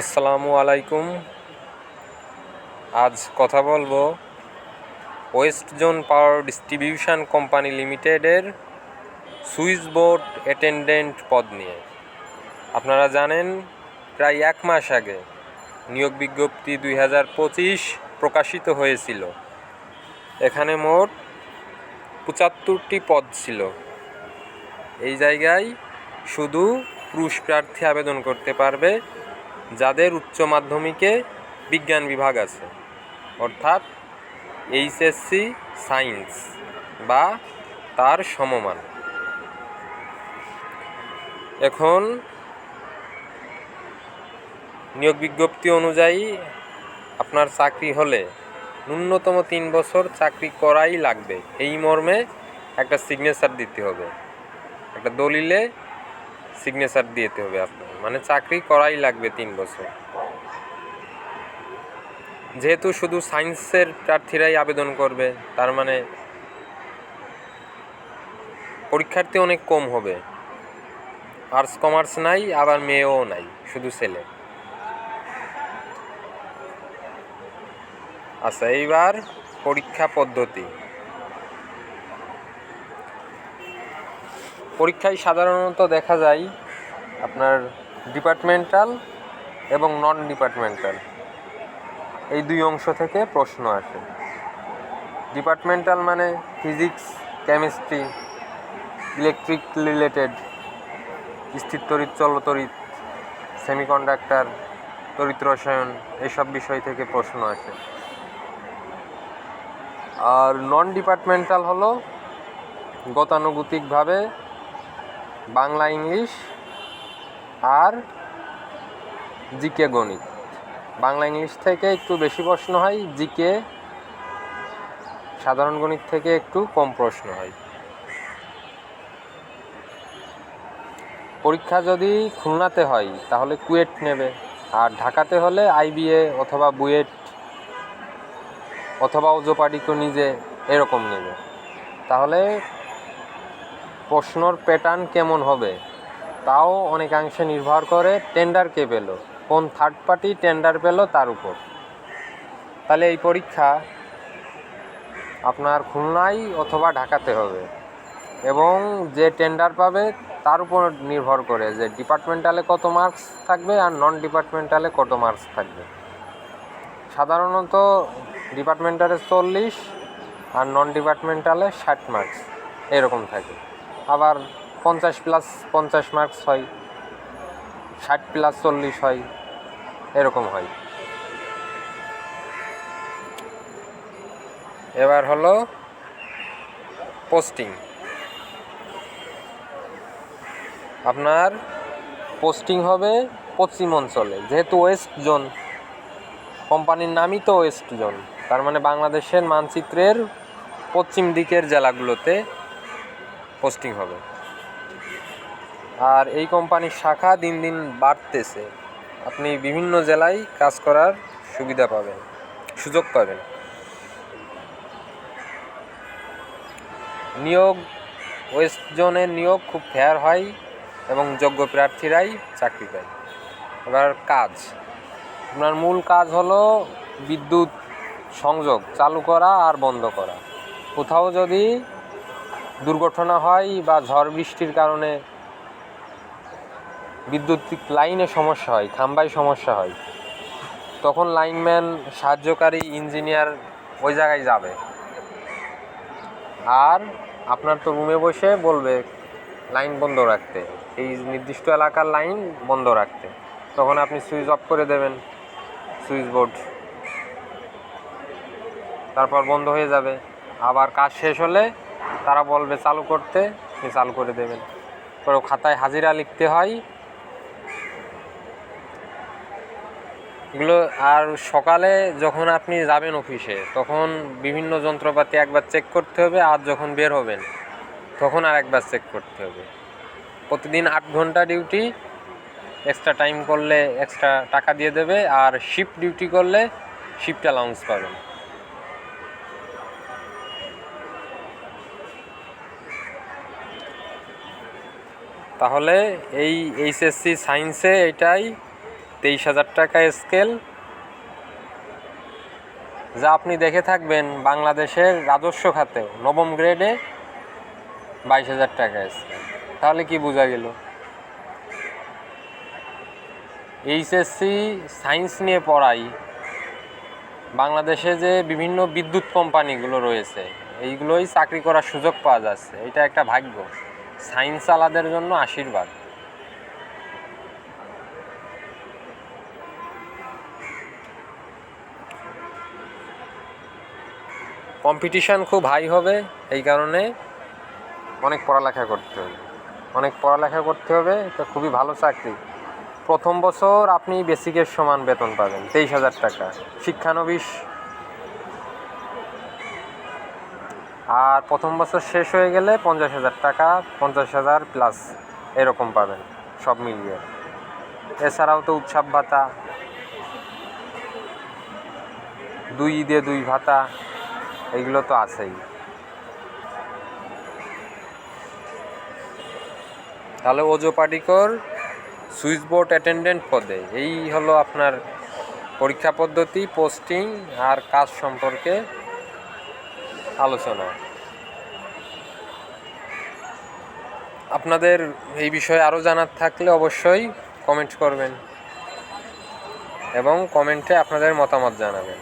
আসসালামু আলাইকুম। আজ কথা বলব west zone power distribution company লিমিটেডের সুইচ বোর্ড অ্যাটেন্ডেন্ট পদ নিয়ে। আপনারা জানেন, প্রায় এক মাস আগে নিয়োগ বিজ্ঞপ্তি দুই হাজার পঁচিশ প্রকাশিত হয়েছিল। এখানে মোট পঁচাত্তরটি পদ ছিল। এই জায়গায় শুধু পুরুষ প্রার্থী আবেদন করতে পারবে যাদের উচ্চ মাধ্যমিকে বিজ্ঞান বিভাগ আছে, অর্থাৎ এইচএসসি, সায়েন্স বা তার সমমান। এখন নিয়োগ বিজ্ঞপ্তি অনুযায়ী আপনার চাকরি হলে ন্যূনতম তিন বছর চাকরি করাই লাগবে। এই মর্মে একটা সিগনেচার দিতে হবে। একটা দলিলে সিগনেচার দিতে হবে আপনার। মানে চাকরি করাই লাগবে তিন বছর। যেহেতু শুধু সায়েন্সের প্রার্থীরাই আবেদন করবে, তার মানে পরীক্ষার্থী অনেক কম হবে। আর্টস কমার্স নাই, আবার মেয়েও নাই, শুধু ছেলে। আচ্ছা এইবার পরীক্ষা পদ্ধতি। পরীক্ষায় সাধারণত দেখা যায় আপনার ডিপার্টমেন্টাল এবং নন ডিপার্টমেন্টাল এই দুই অংশ থেকে প্রশ্ন আসে। ডিপার্টমেন্টাল মানে ফিজিক্স, কেমিস্ট্রি, ইলেকট্রিক রিলেটেড স্থির তড়িৎ চলতড়িৎ, সেমিকন্ডাক্টর, তড়িৎ রসায়ন, এসব বিষয় থেকে প্রশ্ন আসে। আর নন ডিপার্টমেন্টাল হলো গতানুগতিকভাবে বাংলা, ইংলিশ আর জিকে গণিত। বাংলা ইংলিশ থেকে একটু বেশি প্রশ্ন হয়, জিকে সাধারণ গণিত থেকে একটু কম প্রশ্ন হয়। পরীক্ষা যদি খুলনাতে হয়, তাহলে কুয়েট নেবে। আর ঢাকাতে হলে আইবিএ অথবা বুয়েট অথবা ওজোপাডিকো নিজে এরকম নেবে। তাহলে প্রশ্নর প্যাটার্ন কেমন হবে? তাও অনেকাংশে নির্ভর করে টেন্ডার কে পেল, কোন থার্ড পার্টি টেন্ডার পেল তার উপর। তাহলে এই পরীক্ষা আপনার খুলনায় অথবা ঢাকাতে হবে। এবং যে টেন্ডার পাবে তার উপর নির্ভর করে যে ডিপার্টমেন্টালে কত মার্কস থাকবে আর নন ডিপার্টমেন্টালে কত মার্কস থাকবে। সাধারণত ডিপার্টমেন্টালে চল্লিশ আর নন ডিপার্টমেন্টালে ষাট মার্কস এরকম থাকে। আবার পঞ্চাশ প্লাস পঞ্চাশ মার্কস হয়, ষাট প্লাস চল্লিশ হয়, এরকম হয়। এবার হলো পোস্টিং আপনার পোস্টিং হবে পশ্চিম অঞ্চলে, যেহেতু ওয়েস্ট জোন কোম্পানির নামই তো ওয়েস্ট জোন তার মানে বাংলাদেশের মানচিত্রের পশ্চিম দিকের জেলাগুলোতে পোস্টিং হবে। আর এই কোম্পানির শাখা দিন দিন বাড়তেছে। আপনি বিভিন্ন জেলায় কাজ করার সুবিধা পাবেন, সুযোগ পাবেন। নিয়োগ, ওয়েস্ট জোনের নিয়োগ খুব ফেয়ার হয় এবং যোগ্য প্রার্থীরাই চাকরি পায়। এবার কাজ। আপনার মূল কাজ হলো বিদ্যুৎ সংযোগ চালু করা আর বন্ধ করা। কোথাও যদি দুর্ঘটনা হয় বা ঝড় বৃষ্টির কারণে বিদ্যুৎ লাইনে সমস্যা হয়, খাম্বায় সমস্যা হয়। তখন লাইনম্যান, সাহায্যকারী, ইঞ্জিনিয়ার ওই জায়গায় যাবে। আর আপনার তো রুমে বসে বলবে, লাইন বন্ধ রাখতে। এই নির্দিষ্ট এলাকার লাইন বন্ধ রাখতে। তখন আপনি সুইচ অফ করে দেবেন, সুইচ বোর্ড। তারপর বন্ধ হয়ে যাবে। আবার কাজ শেষ হলে তারা বলবে, চালু করতে। আপনি চালু করে দেবেন। পরে খাতায় হাজিরা লিখতে হয় এগুলো আর সকালে যখন আপনি যাবেন অফিসে, তখন বিভিন্ন যন্ত্রপাতি একবার চেক করতে হবে, আর যখন বের হবেন, তখন আর একবার চেক করতে হবে। প্রতিদিন আট ঘণ্টা ডিউটি এক্সট্রা টাইম করলে এক্সট্রা টাকা দিয়ে দেবে, আর শিফট ডিউটি করলে শিফট অ্যালাউন্স পাবেন। তাহলে এই এইচএসসি সায়েন্সে এটাই তেইশ হাজার টাকা স্কেল যা আপনি দেখে থাকবেন বাংলাদেশের রাজস্ব খাতেও। নবম গ্রেডে বাইশ হাজার টাকা স্কেল তাহলে কি বোঝা গেল? এইচএসসি সায়েন্স নিয়ে পড়াই, বাংলাদেশে যে বিভিন্ন বিদ্যুৎ কোম্পানিগুলো রয়েছে, এইগুলোই চাকরি করার সুযোগ পাওয়া যাচ্ছে। এটা একটা ভাগ্য। সায়েন্স আলাদের জন্য আশীর্বাদ। কম্পিটিশান খুব হাই হবে, এই কারণে অনেক পড়ালেখা করতে হবে। অনেক পড়ালেখা করতে হবে, এটা খুবই ভালো চাকরি। প্রথম বছর আপনি বেসিকের সমান বেতন পাবেন, তেইশ হাজার টাকা, শিক্ষানবিশ। আর প্রথম বছর শেষ হয়ে গেলে পঞ্চাশ হাজার টাকা, পঞ্চাশ হাজার প্লাস এরকম পাবেন, সব মিলিয়ে। এছাড়াও তো উৎসব ভাতা, দুই ঈদে দুই ভাতা। এগুলো তো আছেই। তাহলে ওজো পাটিকর সুইচ বোর্ড অ্যাটেন্ডেন্ট পদে, এই হলো আপনার পরীক্ষা পদ্ধতি, পোস্টিং আর কাজ সম্পর্কে আলোচনা। আপনাদের এই বিষয়ে আরও জানার থাকলে অবশ্যই কমেন্ট করবেন এবং কমেন্টে আপনাদের মতামত জানাবেন।